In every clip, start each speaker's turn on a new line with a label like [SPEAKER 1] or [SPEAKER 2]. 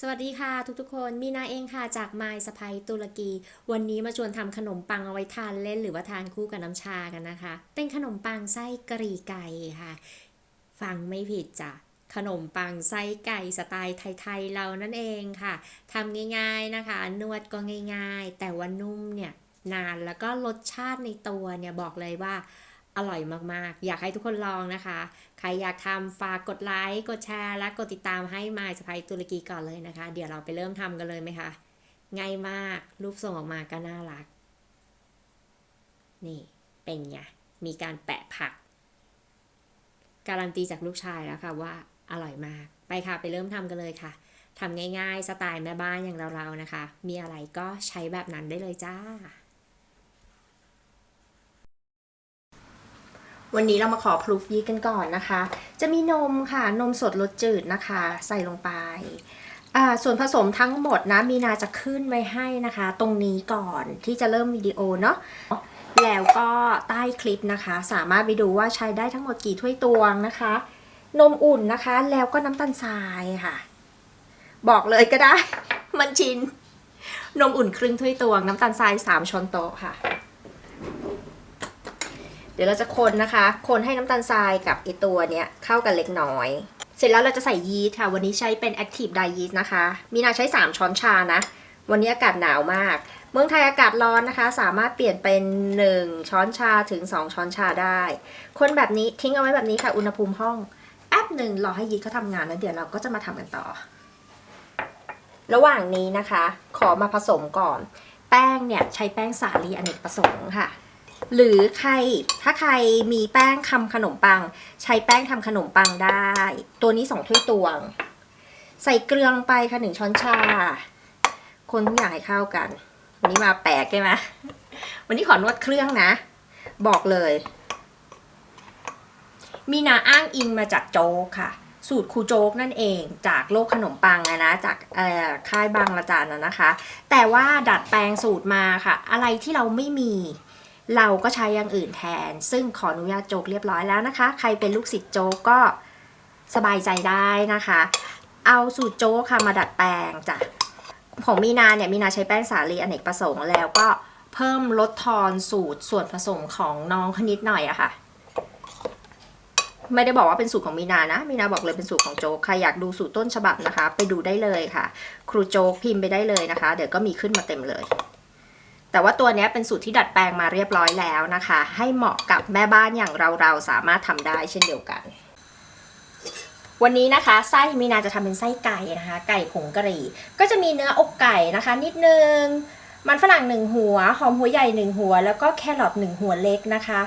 [SPEAKER 1] สวัสดีค่ะทุกๆ คน มีนาเองค่ะจากไมล์สไปตุรกี วันนี้มาชวนทำขนมปังเอาไว้ทานเล่นหรือว่าทานคู่กับน้ำชากันนะคะ เป็นขนมปังไส้กะหรี่ไก่ค่ะ ฟังไม่ผิดจ้ะขนมปังไส้ไก่สไตล์ไทยๆเรานั่นเองค่ะทำง่ายๆนะคะ นวดก็ง่าย ๆ แต่ว่านุ่มเนี่ยนานแล้วก็รสชาติในตัวเนี่ยบอกเลยว่า อร่อยมากๆ อยากให้ทุกคนลองนะคะ ใครอยากทำฝากกดไลค์ กดแชร์ และกดติดตามให้มายสไปตุรกีก่อนเลยนะคะ เดี๋ยวเราไปเริ่มทำกันเลยไหมคะ ง่ายมาก รูปทรงออกมาก็น่ารัก นี่ เป็นไง มีการแปะผัก การันตีจากลูกชายแล้วค่ะว่าอร่อยมาก ไปค่ะ ไปเริ่มทำกันเลยค่ะทำง่ายๆ สไตล์แม่บ้านอย่างเราๆนะคะ มีอะไรก็ใช้แบบนั้นได้เลยจ้า วันนี้เรามาขอพลูฟยีกันก่อนนะคะ จะมีนมค่ะ นมสดรสจืดนะคะ ใส่ลงไป ส่วนผสมทั้งหมดนะมีนาจะขึ้นไว้ให้นะคะ ตรงนี้ก่อนที่จะเริ่มวิดีโอเนาะแล้วก็ใต้คลิปนะคะ สามารถไปดูว่าใช้ได้ทั้งหมดกี่ถ้วยตวงนะคะ นมอุ่นนะคะ แล้วก็น้ำตาลทรายค่ะ บอกเลยก็ได้ มันชิน นมอุ่นครึ่งถ้วยตวง น้ำตาลทรายสามช้อนโต๊ะค่ะ เดี๋ยวเราจะคนนะคะ คนให้น้ำตาลทรายกับไอตัวเนี้ยเข้ากันเล็กน้อย เสร็จแล้วเราจะใส่ยีสต์ค่ะ วันนี้ใช้เป็น Active Dye Yeast นะคะ มีนาใช้ 3 ช้อนชานะ วันนี้อากาศหนาวมาก เมืองไทยอากาศร้อนนะคะ สามารถเปลี่ยนเป็น 1 ช้อนชาถึง 2 ช้อนชาได้ คนแบบนี้ทิ้งเอาไว้แบบนี้ค่ะ อุณหภูมิห้องแป๊บหนึ่งรอให้ยีสต์เขาทำงานแล้วเดี๋ยวเราก็จะมาทำกันต่อ ระหว่างนี้นะคะ ขอมาผสมก่อน แป้งเนี่ยใช้แป้งสาลีอเนกประสงค์ค่ะ หรือใครถ้าใครมีแป้งทำขนมปัง ใช้แป้งทำขนมปังได้ ตัวนี้สองถ้วยตวง ใส่เกลือลงไปค่ะหนึ่งช้อนชา คนทุกอย่างให้เข้ากัน วันนี้มาแปลกใช่ไหมวันนี้ขอนวดเครื่องนะ บอกเลย มีนาอ้างอิงมาจากโจ๊กค่ะ สูตรครูโจ๊กนั่นเองจากโลกขนมปังนะจากค่ายบางละจานนะนะคะ แต่ว่าดัดแปลงสูตรมาค่ะ อะไรที่เราไม่มี เราก็ใช้อย่างอื่นแทน ซึ่งขออนุญาตโจกเรียบร้อยแล้วนะคะ ใครเป็นลูกศิษย์โจกก็สบายใจได้นะคะ เอาสูตรโจกค่ะมาดัดแปลงจ้ะของมีนาเนี่ยมีนาใช้แป้งสาลีอเนกประสงค์แล้วก็เพิ่มลดทอนสูตรส่วนผสมของน้องคนิดหน่อยอะค่ะ ไม่ได้บอกว่าเป็นสูตรของมีนานะ มีนาบอกเลยเป็นสูตรของโจ๊กใครอยากดูสูตรต้นฉบับนะคะ ไปดูได้เลยค่ะ ครูโจ๊กพิมพ์ไปได้เลยนะคะ เดี๋ยวก็มีขึ้นมาเต็มเลย แต่ว่าตัวนี้เป็นสูตรที่ดัดแปลงมาเรียบร้อยแล้วนะคะ ให้เหมาะกับแม่บ้านอย่างเราเราๆสามารถทำได้เช่นเดียวกัน วันนี้นะคะไส้มีนาจะทำเป็นไส้ไก่นะคะ ไก่ผงกะหรี่ ก็จะมีเนื้ออกไก่นะคะ นิดนึงมันฝรั่งหนึ่งหัว หอมหัวใหญ่หนึ่งหัว แล้วก็แครอทหนึ่งหัวเล็กนะคะ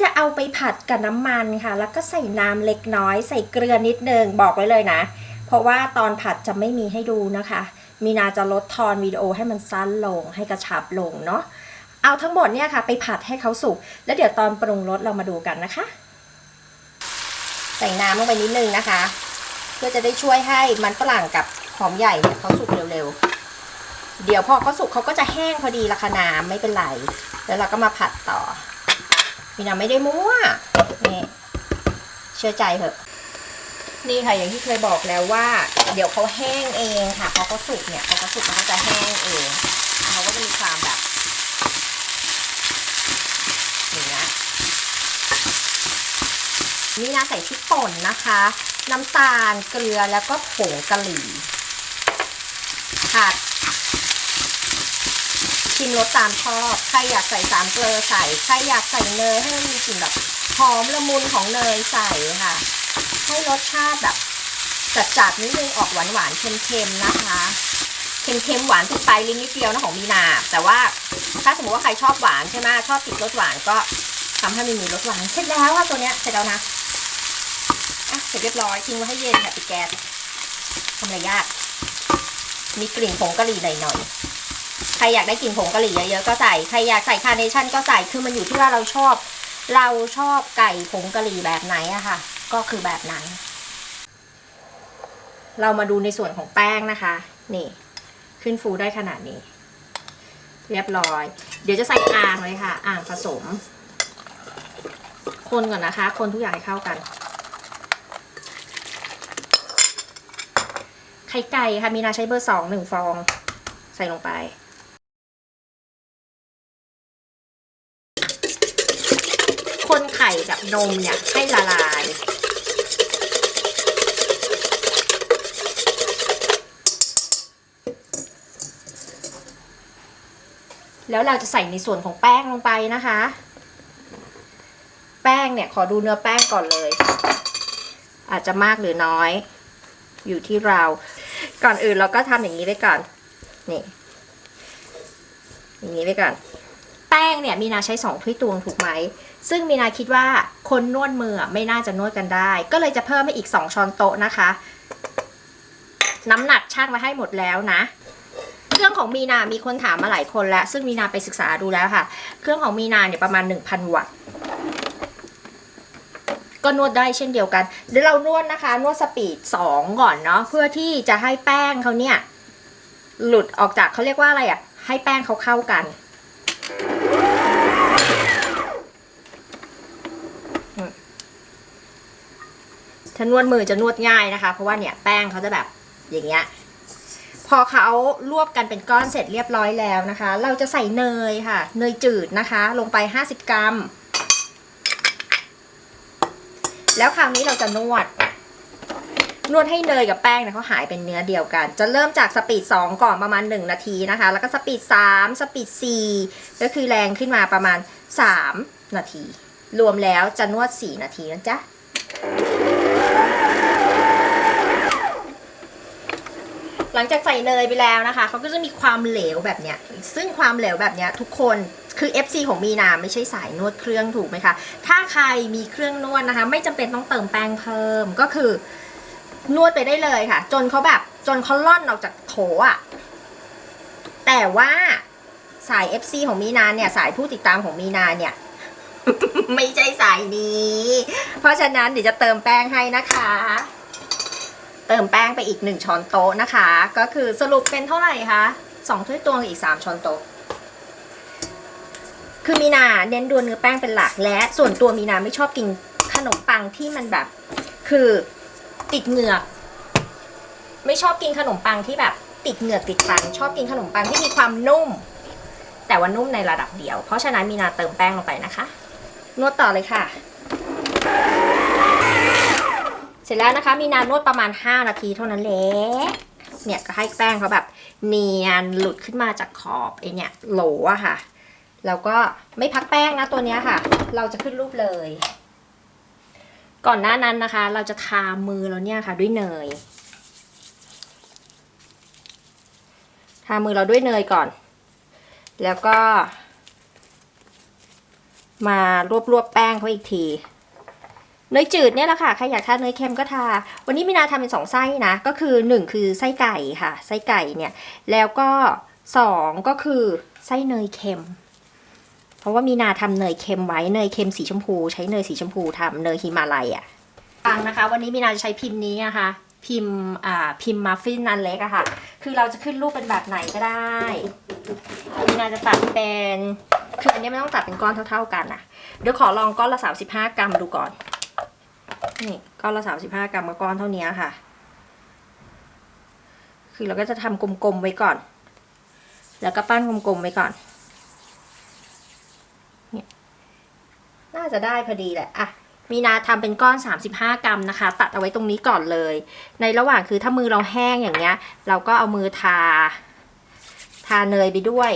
[SPEAKER 1] จะเอาไปผัดกับน้ำมันค่ะ แล้วก็ใส่น้ำเล็กน้อย ใส่เกลือนิดนึงบอกไว้เลยนะ เพราะว่าตอนผัดจะไม่มีให้ดูนะคะ มีนาจะลดทอนวิดีโอให้มันสั้นลง ให้กระชับลงเนาะ เอาทั้งหมดเนี่ยค่ะ ไปผัดให้เขาสุก แล้วเดี๋ยวตอนปรุงรสเรามาดูกันนะคะ ใส่น้ำลงไปนิดนึงนะคะ เพื่อจะได้ช่วยให้มันฝรั่งกับหอมใหญ่เนี่ยเขาสุกเร็วๆ เดี๋ยวพอเขาสุกเขาก็จะแห้งพอดีละคะน้ำไม่เป็นไร แล้วเราก็มาผัดต่อมีนาไม่ได้มั่วนี่เชื่อใจเถอะ นี่ค่ะอย่างที่เคยบอกแล้วว่า เดี๋ยวเขาแห้งเองค่ะพอเขาสุกเนี่ยพอเขาสุกมันก็จะแห้งเองเขาก็จะมีความแบบอย่างเงี้ยมีนาใส่พริกป่นนะคะ น้ำตาลเกลือแล้วก็ผงกะหรี่ผัดชิมรสตามชอบใครอยากใส่สามเกลือใส่ใครอยากใส่เนยให้มันมีกลิ่นแบบหอมละมุนของเนยใส่ค่ะ ให้รสชาติแบบจัดๆนิดนึงออกหวานหวานๆเค็มๆนะคะ เค็มๆหวานติดปลายลิ้นนิดเดียวนะของมีนา แต่ว่าถ้าสมมติว่าใครชอบหวานใช่ไหมชอบติดรสหวานก็ทำให้มันมีรสหวานเสร็จแล้วว่าตัวเนี้ยเสร็จแล้วนะอะเสร็จเรียบร้อยทิ้งไว้ให้เย็นค่ะปิดแก๊สทำอะไรยากมีกลิ่นผงกะหรี่หน่อยๆใครอยากได้กลิ่นผงกะหรี่เยอะๆก็ใส่ใครอยากใส่คาร์เนชั่นก็ใส่คือมันอยู่ที่ว่าเราชอบ เราชอบไก่ผงกะหรี่แบบไหนอะค่ะ ก็คือแบบนั้น เรามาดูในส่วนของแป้งนะคะ นี่ ขึ้นฟูได้ขนาดนี้ เรียบร้อย เดี๋ยวจะใส่อ่างเลยค่ะ อ่างผสม คนก่อนนะคะ คนทุกอย่างให้เข้ากัน ไข่ไก่ค่ะ มีนาใช้เบอร์สองหนึ่งฟอง ใส่ลงไปคนไข่กับนมเนี่ยให้ละลาย แล้วเราจะใส่ในส่วนของแป้งลงไปนะคะ แป้งเนี่ยขอดูเนื้อแป้งก่อนเลย อาจจะมากหรือน้อย อยู่ที่เรา ก่อนอื่นเราก็ทำอย่างนี้ไปก่อน นี่ อย่างนี้ไปก่อน แป้งเนี่ยมีนาใช้สองถ้วยตวงถูกไหม ซึ่งมีนาคิดว่าคนนวดมือไม่น่าจะนวดกันได้ ก็เลยจะเพิ่มไปอีกสองช้อนโต๊ะนะคะ น้ำหนักช่างมาให้หมดแล้วนะ รื่องของมีนา มีคนถามมาหลายคนแล้ว ซึ่งมีนาไปศึกษาดูแล้วค่ะ เครื่องของมีนาเนี่ยประมาณ 1,000 วัตต์ ก็นวดได้เช่นเดียวกัน เดี๋ยวเรานวดนะคะ นวดสปีด 2 ก่อนเนาะ เพื่อที่จะให้แป้งเขาเนี่ย หลุดออกจากเขาเรียกว่าอะไรอะ่ะ ให้แป้งเขาเข้ากันถ้านวดมือจะนวดง่ายนะคะ เพราะว่าเนี่ยแป้งเขาจะแบบอย่างเงี้ย อเขารวบกันเป็นก้อนเสร็จเรียบร้อยแล้วนะคะ เราจะใส่เนยค่ะ เนยจืดนะคะ ลงไป 50 กรัม แล้วคราวนี้เราจะนวด นวดให้เนยกับแป้งเนี่ยเขาหายเป็นเนื้อเดียวกัน จะเริ่มจากสปีด 2 ก่อนประมาณ 1 นาทีนะคะ แล้วก็สปีด 3 สปีด 4 ก็คือแรงขึ้นมาประมาณ 3 นาที รวมแล้วจะนวด 4 นาทีนะจ๊ะ หลังจากใส่เนยไปแล้วนะคะเขาก็จะมีความเหลวแบบเนี้ย ซึ่งความเหลวแบบเนี้ยทุกคนคือ FC ของมีนาไม่ใช่สายนวดเครื่องถูกไหมคะ ถ้าใครมีเครื่องนวดนะคะ ไม่จำเป็นต้องเติมแป้งเพิ่มก็คือนวดไปได้เลยค่ะ จนเขาแบบจนเขาล่อนออกจากโถอะแต่ว่าสาย FC ของมีนาเนี่ย สายผู้ติดตามของมีนาเนี่ย ไม่ใช่สายนี้ เพราะฉะนั้นเดี๋ยวจะเติมแป้งให้นะคะ ติมแป้งไปอีกหนึ่งช้อนโต๊ะนะคะ ก็คือสรุปเป็นเท่าไหร่คะสองถ้วยตวงอีกสามช้อนโต๊ะคือมีนาเน้นดวนเนื้อแป้งเป็นหลัก และส่วนตัวมีนาไม่ชอบกินขนมปังที่มันแบบ คือติดเหงือก ไม่ชอบกินขนมปังที่แบบ ติดเหงือกติดฟันชอบกินขนมปังที่มีความนุ่ม แต่ว่านุ่มในระดับเดียว เพราะฉะนั้นมีนาเติมแป้งลงไปนะคะ นวดต่อเลยค่ะ เสร็จแล้วนะคะมีนานนวดประมาณ 5 นาทีเท่านั้นแหละเนี่ยก็ให้แป้งเขาแบบเนียนหลุดขึ้นมาจากขอบไอเนี่ยโหลอะค่ะ แล้วก็ไม่พักแป้งนะตัวเนี้ยค่ะ เราจะขึ้นรูปเลย ก่อนหน้านั้นนะคะ เราจะทามือเราเนี่ยค่ะ ด้วยเนย ทามือเราด้วยเนยก่อน แล้วก็ มารวบรวบแป้งเขาอีกที เนยจืดเนี่ยแหละค่ะ ใครอยากทานเนยเค็มก็ทา วันนี้มีนาทำเป็นสองไส้นะ ก็คือหนึ่งคือไส้ไก่ค่ะ ไส้ไก่เนี่ย แล้วก็สองก็คือไส้เนยเค็ม เพราะว่ามีนาทำเนยเค็มไว้ เนยเค็มสีชมพู ใช้เนยสีชมพูทำเนยฮิมาลัยอะฟังนะคะ วันนี้มีนาจะใช้พิมพ์นี้นะคะ พิมพ์อ่าพิมพ์มัฟฟินอันเล็กอะค่ะ คือเราจะขึ้นรูปเป็นแบบไหนก็ได้มีนาจะตัดเป็นคืออันนี้ไม่ต้องตัดเป็นก้อนเท่า ๆกันนะเดี๋ยวขอลองก้อนละ 35 กรัมดูก่อน นี่ก้อนละ35กรัมกับก้อนเท่านี้ค่ะ คือเราก็จะทำกลมๆไว้ก่อน แล้วก็ปั้นกลมๆไว้ก่อนเนี่ยน่าจะได้พอดีแหละอะมีนาทำเป็นก้อน 35 กรัมนะคะ ตัดเอาไว้ตรงนี้ก่อนเลย ในระหว่างคือถ้ามือเราแห้งอย่างเงี้ย เราก็เอามือทา ทาเนยไปด้วย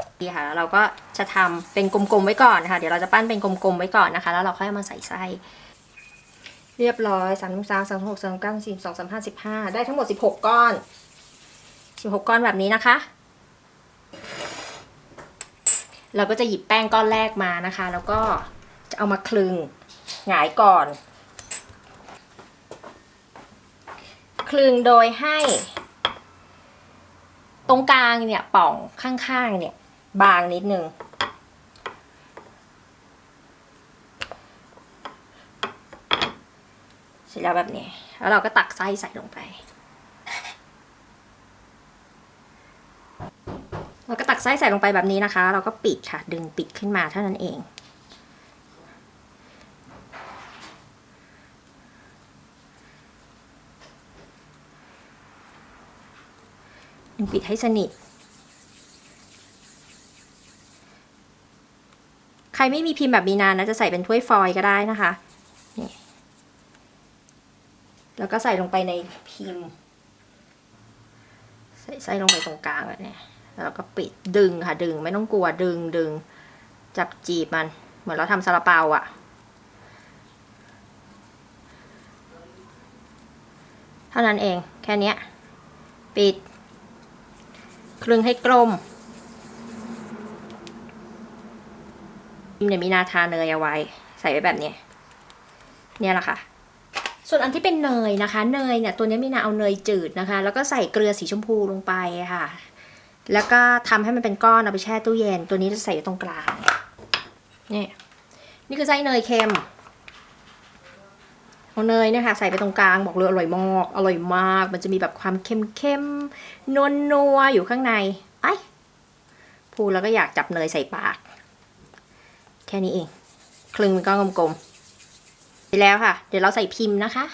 [SPEAKER 1] นี่ ค่ะแล้วเราก็จะทำเป็นกลมๆไว้ก่อนนะคะเดี๋ยวเราจะปั้นเป็นกลมๆไว้ก่อนนะคะ แล้วเราค่อยมาใส่ไส้เรียบร้อยสามสามสามหกสามเก้าสิบสองสามห้าสิบห้าได้ทั้งหมดสิบหกก้อนสิบหกก้อนแบบนี้นะคะ เราก็จะหยิบแป้งก้อนแรกมานะคะ แล้วก็จะเอามาคลึงหงายก่อน คลึงโดยให้ ตรงกลางเนี่ยป่องข้างๆเนี่ย บางนิดนึง เสร็จแล้วแบบนี้ แล้วเราก็ตักไส้ใส่ลงไป เราก็ตักไส้ใส่ลงไปแบบนี้นะคะ เราก็ปิดค่ะ ดึงปิดขึ้นมาเท่านั้นเองปิดให้สนิท รไม่มีพิมพ์แบบมีนานนะจะใส่เป็นถ้วยฟอยล์ก็ได้นะคะนี่แล้วก็ใส่ลงไปในพิมพ์ ใส่ไส้ลงไปตรงกลางแบบนี้แล้วก็ปิดดึงค่ะดึงไม่ต้องกลัวดึงดึงจับจีบมัน เหมือนเราทำซาลาเปาอะเท่านั้นเองแค่นี้ปิด คลึงให้กลม เนี่ยมีนาทาเนยเอาไว้ ใส่ไว้แบบนี้ เนี่ยแหละค่ะ ส่วนอันที่เป็นเนยนะคะ เนยเนี่ยตัวนี้มีนาเอาเนยจืดนะคะ แล้วก็ใส่เกลือสีชมพูลงไปค่ะ แล้วก็ทำให้มันเป็นก้อนเอาไปแช่ตู้เย็น ตัวนี้จะใส่ตรงกลางนี่นี่คือไส้เนยเค็มเอาเนยเนี่ยค่ะใส่ไปตรงกลางบอกเลยอร่อยมากอร่อยมาก มันจะมีแบบความเค็มเค็มนวลนัวอยู่ข้างในไอ้พูดแล้วก็อยากจับเนยใส่ปาก ค่นี้เอง คลึงเป็นก้อนกลมๆเสร็จแล้วค่ะ เดี๋ยวเราใส่พิมพ์นะคะ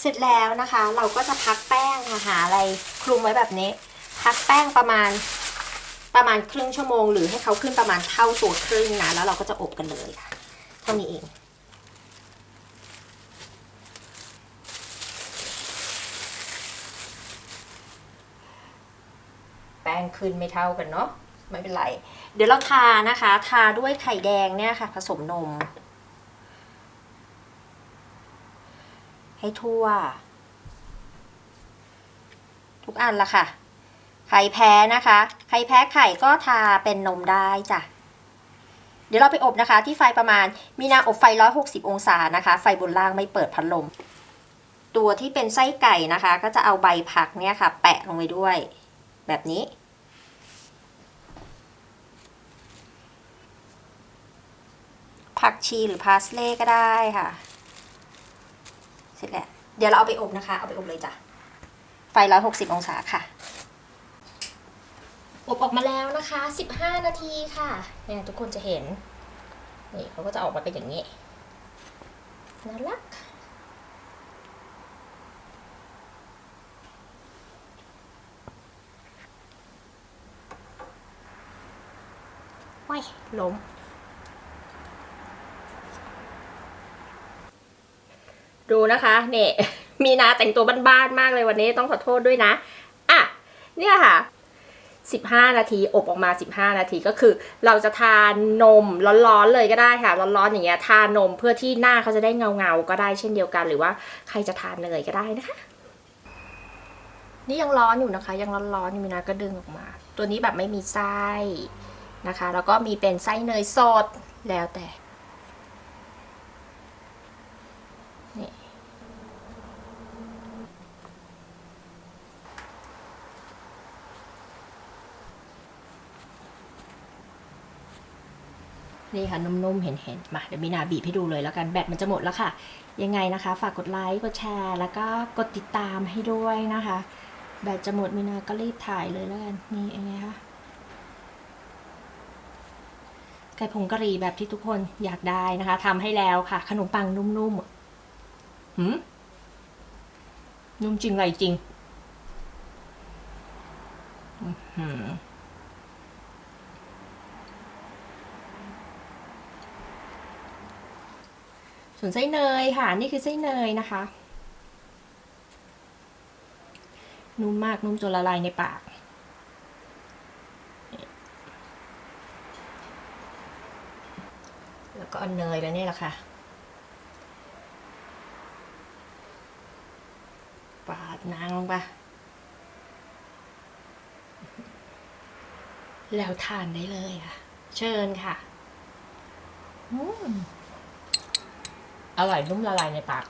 [SPEAKER 1] เสร็จแล้วนะคะ เราก็จะพักแป้งค่ะหาอะไรคลุมไว้แบบนี้ พักแป้งประมาณ ประมาณครึ่งชั่วโมง หรือให้เขาขึ้นประมาณเท่าตัวครึ่งนะ แล้วเราก็จะอบกันเลยค่ะ เท่านี้เอง แป้งขึ้นไม่เท่ากันเนาะ ไม่เป็นไร เดี๋ยวเราทานะคะ ทาด้วยไข่แดงเนี่ยค่ะ ผสมนม ให้ทั่ว ทุกอันละค่ะ ใครแพ้นะคะ ใครแพ้ไข่ก็ทาเป็นนมได้จ้ะ เดี๋ยวเราไปอบนะคะ ที่ไฟประมาณมีนาอบไฟ 160 องศานะคะ ไฟบนล่างไม่เปิดพัดลม ตัวที่เป็นไส้ไก่นะคะ ก็จะเอาใบผักเนี่ยค่ะ แปะลงไปด้วย แบบนี้ ผักชีหรือพาสเล่ก็ได้ค่ะ เสร็จแล้ว เดี๋ยวเราเอาไปอบนะคะ เอาไปอบเลยจ้ะ ไฟ 160 องศาค่ะ อบออกมาแล้วนะคะ 15 นาทีค่ะเนี่ยทุกคนจะเห็น นี่เขาก็จะออกมาเป็นอย่างนี้ น่ารักว้ยล้มดูนะคะเนี่ยมีนาแต่งตัวบ้านๆมากเลยวันนี้ต้องขอโทษด้วยนะ อะ เนี่ยค่ะ 15 นาที อบออกมา 15 นาทีก็คือ เราจะทานนมร้อนๆเลยก็ได้ค่ะ ร้อนๆอย่างเงี้ยทานมเพื่อที่หน้าเขาจะได้เงาๆก็ได้เช่นเดียวกัน หรือว่าใครจะทานเนยก็ได้นะคะ นี่ยังร้อนอยู่นะคะ ยังร้อนๆอยู่มีนาก็ดึงออกมา ตัวนี้แบบไม่มีไส้นะคะ แล้วก็มีเป็นไส้เนยสดแล้วแต่ นี่ นี่ค่ะนุ่มๆ เห็นๆ มาเดี๋ยวมีนาบีบให้ดูเลยแล้วกันแบตมันจะหมดแล้วค่ะ ยังไงนะคะ ฝากกดไลค์กดแชร์ แล้วก็กดติดตามให้ด้วยนะคะ แบตจะหมดมีนาก็รีบถ่ายเลยแล้วกันนี่ยังไงคะไก่ผงกะหรี่แบบที่ทุกคนอยากได้นะคะทำให้แล้วค่ะ ขนมปังนุ่มๆหืมนุ่มจริงไรจริง อื้อหือ ส่วนไส้เนยค่ะ นี่คือไส้เนยนะคะ นุ่มมากนุ่มจนละลายในปากแล้วก็เอาเนยแล้วนี่แหละค่ะปาดนางลงไป แล้วทานได้เลยค่ะ เชิญค่ะ อืม อร่อยนุ่มละลายในปาก